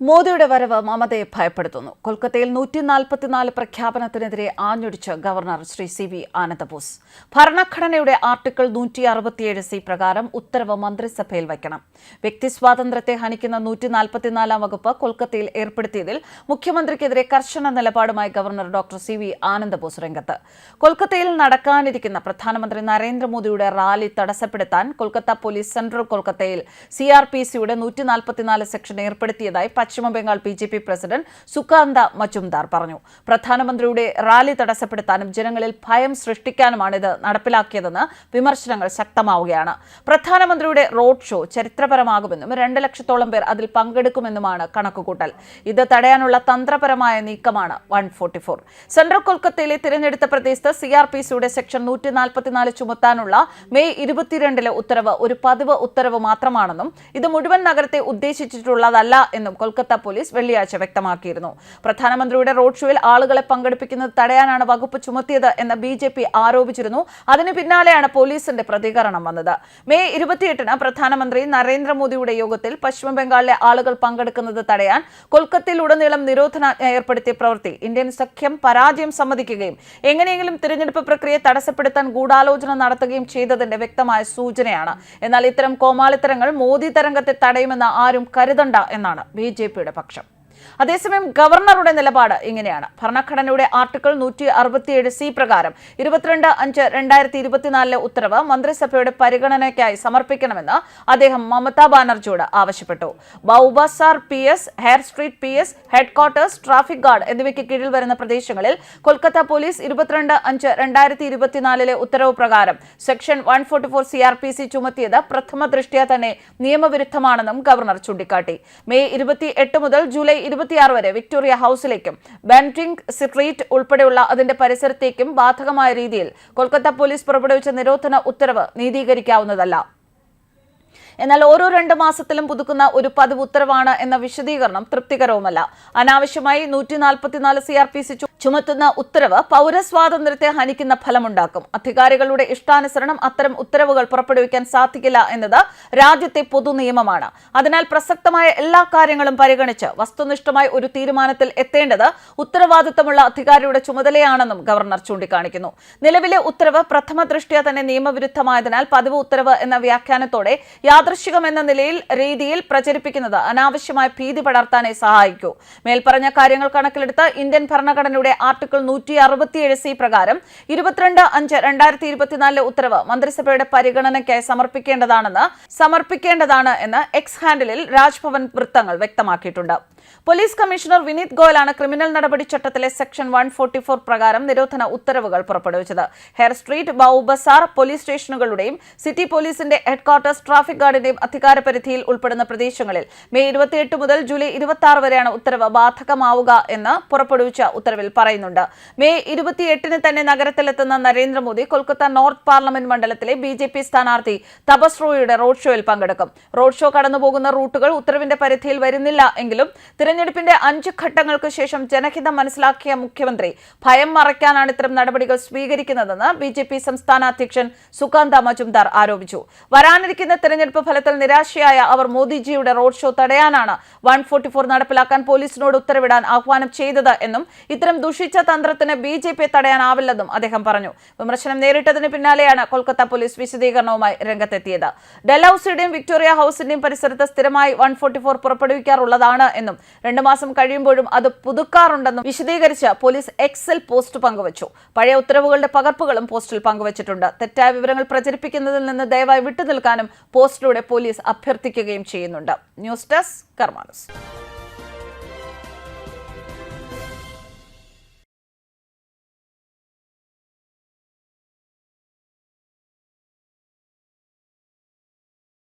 മോദിയുടെ വരവ് മമതയെ ഭയപ്പെടുത്തുന്നു. കൊൽക്കത്തയിൽ നൂറ്റി നാൽപ്പത്തിനാല് പ്രഖ്യാപനത്തിനെതിരെ ആഞ്ഞൊടിച്ച് governor Shri C V Ananda Bose. ഭരണഘടനയുടെ ആർട്ടിക്കിൾ നൂറ്റി അറുപത്തിയേഴ് സി പ്രകാരം ഉത്തരവ് മന്ത്രിസഭയിൽ വയ്ക്കണം. വ്യക്തി സ്വാതന്ത്ര്യത്തെ ഹനിക്കുന്ന നൂറ്റി നാൽപ്പത്തിനാലാം വകുപ്പ് കൊൽക്കത്തയിൽ ഏർപ്പെടുത്തിയതിൽ മുഖ്യമന്ത്രിക്കെതിരെ കർശന നിലപാടുമായി governor doctor C V Ananda Bose രംഗത്ത്. കൊൽക്കത്തയിൽ നടക്കാനിരിക്കുന്ന പ്രധാനമന്ത്രി നരേന്ദ്രമോദിയുടെ റാലി തടസ്സപ്പെടുത്താൻ കൊൽക്കത്ത പോലീസ് സെൻട്രൽ കൊൽക്കത്തയിൽ സി ആർ പി സിയുടെ നൂറ്റി നാൽപ്പത്തിനാല് സെക്ഷൻ ഏർപ്പെടുത്തിയതായി പശ്ചിമ Bengal B J P president Sukanta Majumdar പറഞ്ഞു. പ്രധാനമന്ത്രിയുടെ റാലി തടസ്സപ്പെടുത്താനും ജനങ്ങളിൽ ഭയം സൃഷ്ടിക്കാനുമാണ് ഇത് നടപ്പിലാക്കിയതെന്ന് വിമർശനങ്ങൾ ശക്തമാവുകയാണ്. പ്രധാനമന്ത്രിയുടെ റോഡ് ഷോ ചരിത്രപരമാകുമെന്നും രണ്ട് ലക്ഷത്തോളം പേർ അതിൽ പങ്കെടുക്കുമെന്നുമാണ് കണക്കുകൂട്ടൽ. ഇത് തടയാനുള്ള തന്ത്രപരമായ നീക്കമാണ് വൺ ഫോർട്ടി ഫോർ. സെൻട്രൽ കൊൽക്കത്തയിലെ തിരഞ്ഞെടുത്ത പ്രദേശത്ത് സി ആർ പി സിയുടെ സെക്ഷൻ നൂറ്റി നാൽപ്പത്തിനാല് ചുമത്താനുള്ള മെയ് ഇരുപത്തിരണ്ടിലെ ഉത്തരവ് ഒരു പതിവ് ഉത്തരവ് മാത്രമാണെന്നും ഇത് മുഴുവൻ നഗരത്തെ ഉദ്ദേശിച്ചിട്ടുള്ളതല്ല എന്നും കൊൽക്കത്ത പോലീസ് വെള്ളിയാഴ്ച വ്യക്തമാക്കിയിരുന്നു. പ്രധാനമന്ത്രിയുടെ റോഡ് ഷോയിൽ ആളുകളെ പങ്കെടുപ്പിക്കുന്നത് തടയാനാണ് വകുപ്പ് ചുമത്തിയത് എന്ന് ബി ജെ പി ആരോപിച്ചിരുന്നു. അതിനു പിന്നാലെയാണ് പോലീസിന്റെ പ്രതികരണം വന്നത്. മെയ് ഇരുപത്തിയെട്ടിന് പ്രധാനമന്ത്രി നരേന്ദ്രമോദിയുടെ യോഗത്തിൽ പശ്ചിമ ബംഗാളിലെ ആളുകൾ പങ്കെടുക്കുന്നത് തടയാൻ കൊൽക്കത്തയിലുടനീളം നിരോധനാജ്ഞ ഏർപ്പെടുത്തിയ പ്രവൃത്തി ഇന്ത്യൻ സഖ്യം പരാജയം സമ്മതിക്കുകയും എങ്ങനെയെങ്കിലും തിരഞ്ഞെടുപ്പ് പ്രക്രിയ തടസ്സപ്പെടുത്താൻ ഗൂഢാലോചന നടത്തുകയും ചെയ്തതിന്റെ വ്യക്തമായ സൂചനയാണ്. എന്നാൽ ഇത്തരം കോമാളിത്തരങ്ങൾ മോദി തരംഗത്തെ തടയുമെന്ന് ആരും കരുതണ്ട എന്നാണ് ബി ജെ പിയുടെ പക്ഷം. അതേസമയം ഗവർണറുടെ നിലപാട് ഇങ്ങനെയാണ്. ഭരണഘടനയുടെ ആർട്ടിക്കിൾ നൂറ്റി അറുപത്തിയേഴ് സി പ്രകാരം ഇരുപത്തിരണ്ട് അഞ്ച് രണ്ടായിരത്തി ഇരുപത്തിനാലിലെ ഉത്തരവ് മന്ത്രിസഭയുടെ പരിഗണനയ്ക്കായി സമർപ്പിക്കണമെന്ന് അദ്ദേഹം മമതാ ബാനർജിയോട് ആവശ്യപ്പെട്ടു. Bowbazar P S Hare Street P S headquarters traffic guard എന്നിവയ്ക്ക് കീഴിൽ വരുന്ന പ്രദേശങ്ങളിൽ കൊൽക്കത്ത പോലീസ് ഇരുപത്തിരണ്ട് അഞ്ച് രണ്ടായിരത്തി ഇരുപത്തിനാലിലെ ഉത്തരവ് പ്രകാരം section one forty four C R P C ചുമത്തിയത് പ്രഥമ ദൃഷ്ട്യാ തന്നെ നിയമവിരുദ്ധമാണെന്നും ഗവർണർ ചൂണ്ടിക്കാട്ടി. മെയ് ഇരുപത്തി എട്ട് മുതൽ ജൂലൈ ഇരുപത്തിയാറ് വരെ വിക്ടോറിയ ഹൌസിലേക്കും ബാന്റിംഗ് സ്ട്രീറ്റ് ഉൾപ്പെടെയുള്ള അതിന്റെ പരിസരത്തേക്കും ബാധകമായ രീതിയിൽ കൊൽക്കത്ത പോലീസ് പുറപ്പെടുവിച്ച നിരോധന ഉത്തരവ് നീതീകരിക്കാവുന്നതല്ല. എന്നാൽ ഓരോ രണ്ട് മാസത്തിലും പുതുക്കുന്ന ഒരു പതിവ് ഉത്തരവാണ് എന്ന വിശദീകരണം തൃപ്തികരവുമല്ല. അനാവശ്യമായി നൂറ്റി നാൽപ്പത്തിനാല് പി സി ചുമത്തുന്ന ഉത്തരവ് പൗരസ്വാതന്ത്ര്യത്തെ ഹനിക്കുന്ന ഫലമുണ്ടാക്കും. അധികാരികളുടെ ഇഷ്ടാനുസരണം അത്തരം ഉത്തരവുകൾ പുറപ്പെടുവിക്കാൻ സാധിക്കില്ല എന്നത് രാജ്യത്തെ പൊതു നിയമമാണ്. അതിനാൽ പ്രസക്തമായ എല്ലാ കാര്യങ്ങളും പരിഗണിച്ച് വസ്തുനിഷ്ഠമായ ഒരു തീരുമാനത്തിൽ എത്തേണ്ടത് ഉത്തരവാദിത്തമുള്ള അധികാരിയുടെ ചുമതലയാണെന്നും ഗവർണർ ചൂണ്ടിക്കാണിക്കുന്നു. നിലവിലെ ഉത്തരവ് പ്രഥമ ദൃഷ്ട്യാ തന്നെ നിയമവിരുദ്ധമായതിനാൽ പതിവ് ഉത്തരവ് എന്ന വ്യാഖ്യാനത്തോടെ യാദൃശികം എന്ന നിലയിൽ രീതിയിൽ പ്രചരിപ്പിക്കുന്നത് അനാവശ്യമായ ഭീതി പടർത്താനേ സഹായിക്കൂ. മേൽപ്പറഞ്ഞ കാര്യങ്ങൾ കണക്കിലെടുത്ത് ഇന്ത്യൻ ഭരണഘടനയുടെ ആർട്ടിക്കിൾ നൂറ്റി അറുപത്തിയേഴ് സി പ്രകാരം ഇരുപത്തിരണ്ട് അഞ്ച് രണ്ടായിരത്തി ഇരുപത്തിനാലിലെ ഉത്തരവ് മന്ത്രിസഭയുടെ പരിഗണനയ്ക്കായി സമർപ്പിക്കേണ്ടതാണെന്ന് സമർപ്പിക്കേണ്ടതാണ് എന്ന് എക്സ് ഹാൻഡിലിൽ രാജ്ഭവൻ വൃത്തങ്ങൾ വ്യക്തമാക്കിയിട്ടുണ്ട്. പോലീസ് കമ്മീഷണർ വിനീത് ഗോയലാണ് ക്രിമിനൽ നടപടി ചട്ടത്തിലെ സെക്ഷൻ വൺ ഫോർട്ടി ഫോർ പ്രകാരം നിരോധന ഉത്തരവുകൾ പുറപ്പെടുവിച്ചത്. ഹെയർ സ്ട്രീറ്റ് ബസാർ പോലീസ് സ്റ്റേഷനുകളുടെയും സിറ്റി പോലീസിന്റെ ഹെഡ്ക്വാർട്ടേഴ്സ് ട്രാഫിക് ഗാർഡിന്റെയും അധികാര പരിധിയിൽ ഉൾപ്പെടുന്ന പ്രദേശങ്ങളിൽ മെയ് ഇരുപത്തിയെട്ട് മുതൽ ജൂലൈ ഇരുപത്തി വരെയാണ് ഉത്തരവ് ബാധകമാവുക എന്ന് പുറപ്പെടുവിച്ച ഉത്തരവിൽ പറയുന്നുണ്ട്. മെയ് ഇരുപത്തിയെട്ടിന് തന്നെ നഗരത്തിലെത്തുന്ന നരേന്ദ്രമോദി കൊൽക്കത്ത നോർത്ത് പാർലമെന്റ് മണ്ഡലത്തിലെ ബി ജെ പി സ്ഥാനാർത്ഥി തപസ് റോയിയുടെ റോഡ് ഷോയിൽ പങ്കെടുക്കും. റോഡ് ഷോ കടന്നുപോകുന്ന റൂട്ടുകൾ ഉത്തരവിന്റെ പരിധിയിൽ വരുന്നില്ല എങ്കിലും തിരഞ്ഞെടുപ്പിന്റെ അഞ്ച് ഘട്ടങ്ങൾക്ക് ശേഷം ജനഹിതം മനസ്സിലാക്കിയ മുഖ്യമന്ത്രി ഭയം മറയ്ക്കാനാണ് ഇത്തരം നടപടികൾ സ്വീകരിക്കുന്നതെന്ന് ബി ജെ പി സംസ്ഥാന അധ്യക്ഷൻ സുകാന്ത മജുംദാർ ആരോപിച്ചു. വരാനിരിക്കുന്ന തിരഞ്ഞെടുപ്പ് ഫലത്തിൽ നിരാശയായ അവർ മോദിജിയുടെ റോഡ് ഷോ തടയാനാണ് വൺ നടപ്പിലാക്കാൻ പോലീസിനോട് ഉത്തരവിടാൻ ആഹ്വാനം ചെയ്തത് എന്നും ഇത്തരം ദുഷിച്ച തന്ത്രത്തിന് ബി ജെ പിയെ തടയാനാവില്ലെന്നും അദ്ദേഹം പറഞ്ഞു. വിമർശനം നേരിട്ടതിന് പിന്നാലെയാണ് കൊൽക്കത്ത പോലീസ് വിശദീകരണവുമായി രംഗത്തെത്തിയത്. ഡൽഹൌസിയുടെയും വിക്ടോറിയ ഹൌസിന്റെയും പരിസരത്ത് സ്ഥിരമായി വൺ ഫോർട്ടി ഫോർ പുറപ്പെടുവിക്കാറുള്ളതാണ് എന്നും രണ്ടു മാസം കഴിയുമ്പോഴും അത് പുതുക്കാറുണ്ടെന്നും വിശദീകരിച്ച് പോലീസ് എക്സൽ പോസ്റ്റ് പങ്കുവച്ചു. പഴയ ഉത്തരവുകളുടെ പകർപ്പുകളും പോസ്റ്റിൽ പങ്കുവച്ചിട്ടുണ്ട്. തെറ്റായ വിവരങ്ങൾ പ്രചരിപ്പിക്കുന്നതിൽ നിന്ന് ദയവായി വിട്ടുനിൽക്കാനും പോസ്റ്റിലൂടെ പോലീസ് അഭ്യർത്ഥിക്കുകയും ചെയ്യുന്നുണ്ട്. News desk കർമാനസ്.